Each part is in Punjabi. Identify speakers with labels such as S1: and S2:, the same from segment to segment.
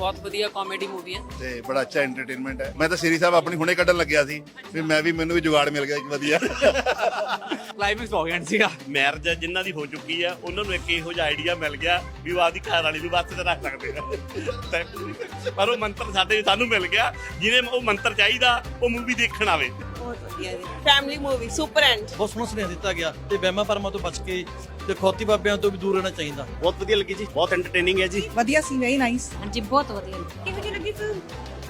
S1: ਬਹੁਤ ਵਧੀਆ ਕਾਮੇਡੀ ਮੂਵੀ ਹੈ।
S2: ਤੇ ਬੜਾ ਅੱਛਾ ਐਂਟਰਟੇਨਮੈਂਟ ਹੈ। ਮੈਂ ਤਾਂ ਸ੍ਰੀ ਸਾਹਿਬ ਆਪਣੀ ਹੁਣੇ ਕੱਢਣ ਲੱਗਿਆ ਸੀ। ਵੀ ਮੈਂ ਵੀ ਮੈਨੂੰ ਵੀ ਜੁਗਾੜ ਮਿਲ ਗਿਆ ਇੱਕ ਵਧੀਆ।
S3: ਕਲਾਈਮੈਕਸ ਹੋ ਗਿਆ ਸੀਗਾ।
S4: ਮੈਰਿਜ ਜਿਨ੍ਹਾਂ ਦੀ ਹੋ ਚੁੱਕੀ ਆ ਉਹਨਾਂ ਨੂੰ ਇੱਕ ਇਹੋ ਜਿਹਾ ਆਈਡੀਆ ਮਿਲ ਗਿਆ ਵੀ ਉਹ ਆਪਦੀ ਘਰ ਵਾਲੀ ਨੂੰ ਬੱਸ ਤੇ ਰੱਖ ਸਕਦੇ ਆ। ਤੇ- ਪਰ ਉਹ ਮੰਤਰ ਸਾਡੇ ਸਾਨੂੰ ਮਿਲ ਗਿਆ। ਜਿਹਨੇ ਉਹ ਮੰਤਰ ਚਾਹੀਦਾ ਉਹ ਮੂਵੀ ਦੇਖਣ ਆਵੇ।
S5: ਬਹੁਤ ਵਧੀਆ ਜੀ। ਫੈਮਿਲੀ ਮੂਵੀ ਸੁਪਰ ਐਂਡ
S6: ਬਹੁਤ ਸੋਹਣਾ ਸੁਨੇਹਾ ਦਿੱਤਾ ਗਿਆ ਤੇ ਵਹਿਮਾਂ ਭਰਮਾਂ ਤੋਂ ਬਚ ਕੇ ਤੇ ਖੌਤੀ ਬਾਬਿਆਂ ਤੋਂ ਵੀ ਦੂਰ ਰਹਿਣਾ ਚਾਹੀਦਾ।
S4: ਬਹੁਤ ਵਧੀਆ ਲੱਗੀ ਜੀ ਬਹੁਤ ਐਂਟਰਟੇਨਿੰਗ ਹੈ ਜੀ।
S5: ਵਧੀਆ ਸੀ ਵੈਰੀ ਨਾਈਸ
S1: ਹਾਂਜੀ ਬਹੁਤ ਵਧੀਆ
S5: ਕਿਵੇਂ ਜੀ ਲੱਗੀ ਫਿਲਮ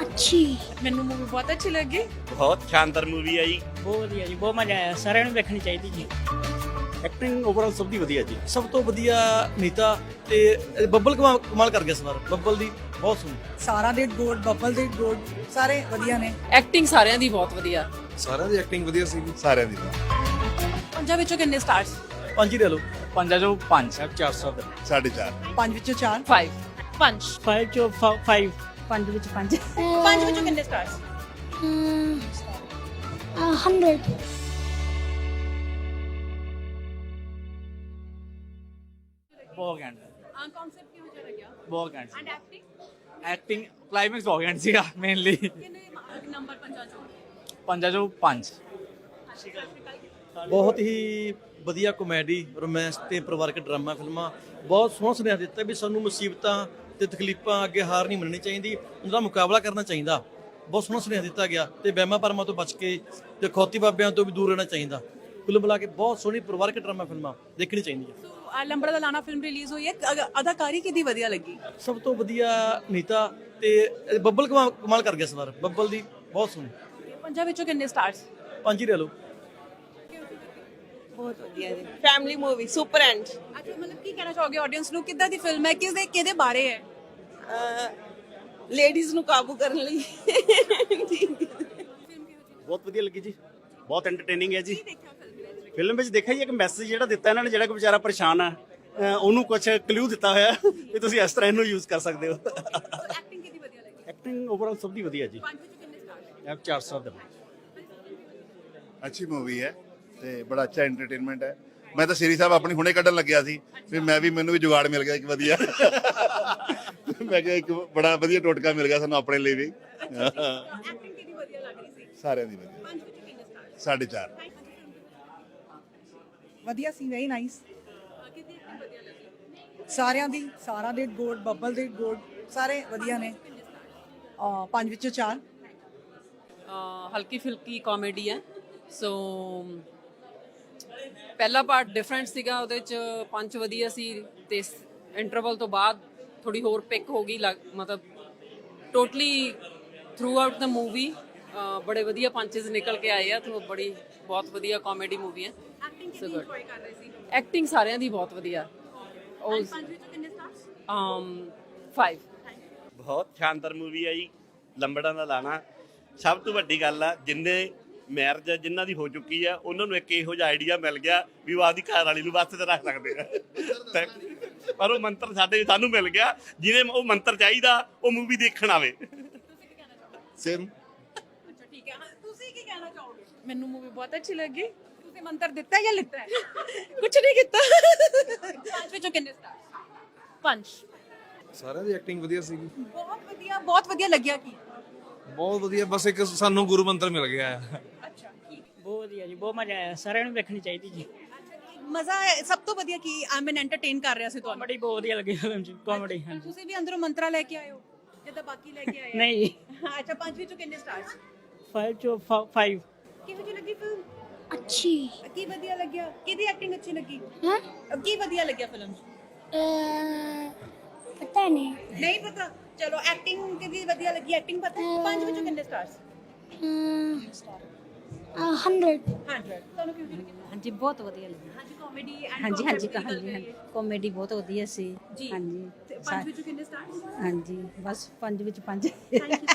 S7: ਅੱਛੀ।
S5: ਮੈਨੂੰ ਮੂਵੀ ਬਹੁਤ ਅੱਛੀ ਲੱਗੀ।
S4: ਬਹੁਤ ਸ਼ਾਨਦਾਰ ਮੂਵੀ ਹੈ ਜੀ।
S8: ਬਹੁਤ ਵਧੀਆ ਜੀ ਬਹੁਤ ਮਜ਼ਾ ਆਇਆ। ਸਾਰਿਆਂ ਨੂੰ ਵੇਖਣੀ ਚਾਹੀਦੀ ਜੀ।
S4: ਐਕਟਿੰਗ ਓਵਰਆਲ ਸਭ ਦੀ ਵਧੀਆ ਜੀ।
S6: ਸਭ ਤੋਂ ਵਧੀਆ ਨੀਤਾ ਤੇ ਬੱਬਲ ਕਮਾਲ ਕਰ ਗਿਆ ਇਸ ਵਾਰ ਬੱਬਲ ਦੀ ਬਹੁਤ ਸੋਹਣੀ
S5: ਸਾਰਾ ਦੇ ਗੋਡ ਬੱਬਲ ਦੇ ਗੋਡ ਸਾਰੇ ਵਧੀਆ ਨੇ।
S1: ਐਕਟਿੰਗ ਸਾਰਿਆਂ ਦੀ ਬਹੁਤ ਵਧੀਆ।
S9: ਸਾਰਿਆਂ ਦੀ ਐਕਟਿੰਗ ਵਧੀਆ ਸੀਗੀ
S2: ਸਾਰਿਆਂ ਦੀ।
S5: ਪੰਜਾਂ ਵਿੱਚੋਂ ਕਿੰਨੇ ਸਟਾਰਸ
S6: ਪੰਜ ਹੀ ਲੈ ਲਓ।
S3: ਪੰਜਾਂ ਚੋਂ ਪੰਜ। 400 ਦਾ
S2: ਸਾਢੇ ਚਾਰ।
S5: ਪੰਜ ਵਿੱਚੋਂ ਚਾਰ?
S1: 5 5
S8: 5 ਚੋਂ 5
S1: 5 ਵਿੱਚ 5
S5: ਪੰਜ ਵਿੱਚੋਂ ਕਿੰਨੇ ਸਟਾਰਸ
S7: ਹੰਡਰਡ
S3: ਬਹੁਤ ਘੈਂਟ
S1: ਆ ਕਨਸੈਪਟ ਕਿਵੇਂ ਜਿਹਾ ਲੱਗਿਆ?
S3: ਬਹੁਤ ਘੈਂਟ
S1: ਐਂਡ ਐਕਟਿੰਗ
S3: ਐਕਟਿੰਗ ਕਲਾਈਮੈਕਸ ਹੋ ਗਿਆ ਸੀਗਾ ਮੇਨਲੀ
S1: ਕਿੰਨੇ ਨੰਬਰ ਪੰਜਾਂ ਚੋਂ?
S3: ਪੰਜਾਂ ਚੋਂ ਪੰਜ।
S6: ਬਹੁਤ ਹੀ ਵਧੀਆ ਕਾਮੇਡੀ ਰੋਮਾਂਸ ਤੇ ਪਰਿਵਾਰਕ ਡਰਾਮਾ ਫਿਲਮਾਂ ਬਹੁਤ ਸੋਹਣਾ ਸੁਨੇਹਾ ਦਿੱਤਾ ਵੀ ਸਾਨੂੰ ਮੁਸੀਬਤਾਂ ਤੇ ਤਕਲੀਫਾਂ ਅੱਗੇ ਹਾਰ ਨਹੀਂ ਮੰਨਣੀ ਚਾਹੀਦੀ ਉਹਨਾਂ ਦਾ ਮੁਕਾਬਲਾ ਕਰਨਾ ਚਾਹੀਦਾ। ਬਹੁਤ ਸੋਹਣਾ ਸੁਨੇਹਾ ਦਿੱਤਾ ਗਿਆ ਤੇ ਵਹਿਮਾਂ ਭਰਮਾਂ ਤੋਂ ਬਚ ਕੇ ਤੇ ਖੌਤੀ ਬਾਬਿਆਂ ਤੋਂ ਵੀ ਦੂਰ ਰਹਿਣਾ ਚਾਹੀਦਾ। ਕੁੱਲ ਮਿਲਾ ਕੇ ਬਹੁਤ ਸੋਹਣੀ ਪਰਿਵਾਰਕ ਡਰਾਮਾ ਫਿਲਮਾਂ ਦੇਖਣੀ ਚਾਹੀਦੀਆਂ।
S5: ਸੋ ਲੰਬੜਾ ਦਾ ਲਾਣਾ ਫਿਲਮ ਰਿਲੀਜ਼ ਹੋਈ ਹੈ। ਅਦਾਕਾਰੀ ਕਿਹਦੀ ਵਧੀਆ ਲੱਗੀ?
S6: ਸਭ ਤੋਂ ਵਧੀਆ ਨੀਤਾ ਤੇ ਬੱਬਲ ਕਮਾਲ ਕਮਾਲ ਕਰ ਗਿਆ ਇਸ ਵਾਰ। ਬੱਬਲ ਦੀ ਬਹੁਤ ਸੋਹਣੀ।
S5: ਪੰਜਾਂ ਵਿੱਚੋਂ ਕਿੰਨੇ ਸਟਾਰਸ
S6: ਪੰਜ ਹੀ ਲੈ ਲਓ।
S5: ਬਹੁਤ ਵਧੀਆ ਜੀ। ਫੈਮਿਲੀ ਮੂਵੀ ਸੁਪਰ ਐਂਡ
S10: ਅੱਛਾ ਮਤਲਬ ਕੀ ਕਹਿਣਾ ਚਾਹੋਗੇ ਆਡੀਅנס ਨੂੰ? ਕਿੱਦਾਂ ਦੀ ਫਿਲਮ ਹੈ? ਕਿਸ ਦੇ ਕਿਹਦੇ ਬਾਰੇ ਹੈ?
S5: ਲੇਡੀਜ਼ ਨੂੰ ਕਾਬੂ ਕਰਨ ਲਈ।
S4: ਬਹੁਤ ਵਧੀਆ ਲੱਗੀ ਜੀ। ਬਹੁਤ ਐਂਟਰਟੇਨਿੰਗ ਹੈ ਜੀ। ਫਿਲਮ ਵਿੱਚ? ਦੇਖਿਆ ਜੀ ਇੱਕ ਮੈਸੇਜ ਜਿਹੜਾ ਦਿੱਤਾ ਇਹਨਾਂ ਨੇ ਜਿਹੜਾ ਕਿ ਵਿਚਾਰਾ ਪਰੇਸ਼ਾਨ ਆ। ਉਹਨੂੰ ਕੁਝ ਕਲੂ ਦਿੱਤਾ ਹੋਇਆ ਵੀ ਤੁਸੀਂ ਇਸ ਤਰ੍ਹਾਂ ਇਹਨੂੰ ਯੂਜ਼ ਕਰ ਸਕਦੇ ਹੋ।
S10: ਐਕਟਿੰਗ ਕਿਹਦੀ ਵਧੀਆ ਲੱਗੀ?
S4: ਐਕਟਿੰਗ ਓਵਰਆਲ ਸਭ ਦੀ ਵਧੀਆ ਜੀ।
S10: ਪੰਜ ਵਿੱਚੋਂ ਕਿੰਨੇ ਸਟਾਰਸ
S4: ਐਫ 400 ਦਾ।
S2: ਅੱਛੀ ਮੂਵੀ ਹੈ। ਤੇ ਬੜਾ ਅੱਛਾ ਐਂਟਰਟੇਨਮੈਂਟ ਹੈ। ਮੈਂ ਤਾਂ ਸ੍ਰੀ ਸਾਹਿਬ ਆਪਣੀ ਹੁਣੇ ਕੱਢਣ ਲੱਗਿਆ ਸੀ ਵੀ ਮੈਂ ਵੀ ਮੈਨੂੰ ਵੀ ਜੁਗਾੜ ਮਿਲ ਗਿਆ ਇੱਕ ਵਧੀਆ। ਮੈਂ ਕਿਹਾ ਇੱਕ ਬੜਾ ਵਧੀਆ ਟੋਟਕਾ ਮਿਲ ਗਿਆ ਸਾਨੂੰ ਆਪਣੇ ਲਈ ਵੀ।
S10: ਐਕਟਿੰਗ ਕਿਹਦੀ ਵਧੀਆ ਲੱਗ ਰਹੀ ਸੀ?
S2: ਸਾਰਿਆਂ ਦੀ ਵਧੀਆ।
S10: ਪੰਜ ਵਿੱਚੋਂ ਕਿੰਨੇ
S5: ਵਧੀਆ ਸੀ ਵੈਰੀ ਨਾਈਸ ਸਾਰਿਆਂ ਦੀ ਸਾਰਾ ਦੇ ਗੋਡ ਬੱਬਲ ਦੇ ਗੋਡ ਸਾਰੇ ਵਧੀਆ ਨੇ। ਅਹ ਪੰਜ ਵਿੱਚੋਂ ਚਾਰ।
S1: ਹਲਕੀ ਫੁਲਕੀ ਕਾਮੇਡੀ ਹੈ। ਸੋ ਪਹਿਲਾ ਪਾਰਟ ਡਿਫਰੈਂਟ ਸੀਗਾ ਉਹਦੇ ਚ ਪੰਜ ਵਧੀਆ ਸੀ ਤੇ ਇੰਟਰਵਲ ਤੋਂ ਬਾਅਦ ਥੋੜੀ ਹੋਰ ਪਿਕ ਹੋ ਗਈ ਲੱਗ- ਮਤਲਬ ਟੋਟਲੀ ਥਰੂ ਆਊਟ ਦਾ ਮੂਵੀ ਬੜੇ ਵਧੀਆ ਪੰਚਸ ਨਿਕਲ ਕੇ ਆਏ ਆ ਤੇ ਬੜੀ ਬਹੁਤ ਵਧੀਆ ਕਾਮੇਡੀ ਮੂਵੀ ਹੈ
S10: ਐਕਟਿੰਗ ਕਿਹਦੀ ਇੰਜੋਏ ਕਰ ਰਹੇ ਸੀ?
S1: ਐਕਟਿੰਗ ਸਾਰਿਆਂ ਦੀ ਬਹੁਤ ਵਧੀਆ। ਉਹ
S10: ਪੰਜ ਵਿੱਚੋਂ ਕਿੰਨੇ ਸਟਾਰਸ
S1: um 5
S4: ਬਹੁਤ ਸ਼ਾਨਦਾਰ ਮੂਵੀ ਹੈ ਜੀ ਲੰਬੜਾਂ ਦਾ ਲਾਣਾ। ਸਭ ਤੋਂ ਵੱਡੀ ਗੱਲ ਆ ਜਿੰਨੇ ਮੈਰਿਜ ਜਿਨ੍ਹਾਂ ਦੀ ਹੋ ਚੁੱਕੀ ਆ ਉਹਨਾਂ ਨੂੰ ਇੱਕ ਇਹੋ ਜਿਹਾ ਆਈਡੀਆ ਮਿਲ ਗਿਆ ਵੀ ਉਹ ਆਪਦੀ ਘਰ ਵਾਲੀ ਨੂੰ ਬੱਸ ਤੇ ਰੱਖ ਸਕਦੇ ਆ। ਤੇ- ਪਰ ਉਹ ਮੰਤਰ ਸਾਡੇ ਸਾਨੂੰ ਮਿਲ ਗਿਆ ਜਿਹਨੇ ਉਹ ਮੰਤਰ ਚਾਹੀਦਾ ਉਹ ਮੂਵੀ ਦੇਖਣ ਆਵੇ।
S2: ਸੇਮ
S10: ਅੱਛਾ ਠੀਕ ਹੈ। ਤੁਸੀਂ ਕੀ ਕਹਿਣਾ ਚਾਹੋਗੇ?
S5: ਮੈਨੂੰ ਮੂਵੀ ਬਹੁਤ ਅੱਛੀ ਲੱਗੀ।
S10: ਤੁਸੀਂ ਮੰਤਰ ਦਿੱਤਾ ਜਾਂ ਲਿੱਤਾ? ਹੈ
S5: ਕੁਝ ਨਹੀਂ ਕੀਤਾ।
S10: ਪੰਜ ਵਿੱਚੋਂ ਕਿੰਨੇ ਸਟਾਰਸ
S1: ਪੰਜ।
S9: ਸਾਰਿਆਂ ਦੀ ਐਕਟਿੰਗ ਵਧੀਆ ਸੀਗੀ।
S10: ਬਹੁਤ ਵਧੀਆ ਬਹੁਤ ਵਧੀਆ ਲੱਗਿਆ ਕੀ?
S9: ਬਹੁਤ ਵਧੀਆ ਬਸ ਇੱਕ ਸਾਨੂੰ ਗੁਰੂ ਮੰਤਰ ਮਿਲ ਗਿਆ। ਹੈ
S8: ਬਹੁਤ ਵਧੀਆ ਜੀ ਬਹੁਤ ਮਜ਼ਾ ਆਇਆ ਸਾਰਿਆਂ ਨੂੰ ਵੇਖਣੀ ਚਾਹੀਦੀ ਜੀ।
S10: ਮਜ਼ਾ ਸਭ ਤੋਂ ਵਧੀਆ ਕੀ ਆਈ ਮੀਨ ਐਂਟਰਟੇਨ ਕਰ ਰਿਹਾ ਸੀ ਤੁਹਾਨੂੰ?
S8: ਕਾਮੇਡੀ ਬਹੁਤ ਵਧੀਆ ਲੱਗੀ ਫਿਲਮ ਚ ਕਾਮੇਡੀ ਹਾਂਜੀ।
S10: ਤੁਸੀਂ ਵੀ ਅੰਦਰੋਂ ਮੰਤਰਾ ਲੈ ਕੇ ਆਏ ਹੋ ਜਿੱਦਾਂ ਬਾਕੀ ਲੈ ਕੇ ਆਏ ਆ?
S8: ਨਹੀਂ।
S10: ਹਾਂ, ਅੱਛਾ ਪੰਜ ਵਿੱਚੋਂ ਕਿੰਨੇ ਸਟਾਰਸ
S8: 5 ਚੋਂ 5
S10: ਕਿਵੇਂ ਜੀ ਲੱਗੀ ਫਿਲਮ
S7: ਅੱਛੀ।
S10: ਕੀ ਵਧੀਆ ਲੱਗਿਆ? ਕਿਹਦੀ ਐਕਟਿੰਗ ਅੱਛੀ ਲੱਗੀ?
S7: ਹੈ?
S10: ਅਹ ਕੀ ਵਧੀਆ ਲੱਗਿਆ ਫਿਲਮ 'ਚ
S7: ਪਤਾ ਨਹੀਂ
S10: ਨਹੀਂ ਪਤਾ? ਚਲੋ ਐਕਟਿੰਗ ਕਿਹਦੀ ਵਧੀਆ ਲੱਗੀ? ਐਕਟਿੰਗ ਪਤਾ? ਪੰਜ ਵਿੱਚੋਂ ਕਿੰਨੇ ਸਟਾਰਸ
S7: ਹੰਡਰਡ
S10: 100 ਤੁਹਾਨੂੰ ਕਿਵੇਂ ਲੱਗੀ
S11: ਹਾਂਜੀ ਬਹੁਤ ਵਧੀਆ ਲੱਗੀ।
S10: ਹਾਂਜੀ ਕਾਮੇਡੀ ਐਂਡ
S11: ਹਾਂਜੀ ਹਾਂਜੀ ਹਾਂਜੀ ਕਾਮੇਡੀ ਬਹੁਤ ਵਧੀਆ ਸੀ। ਹਾਂਜੀ
S10: ਪੰਜ ਵਿੱਚੋਂ ਕਿੰਨੇ ਸਟਾਰਸ
S11: ਹਾਂਜੀ ਬਸ ਪੰਜ ਵਿੱਚ ਪੰਜ।
S10: Thank you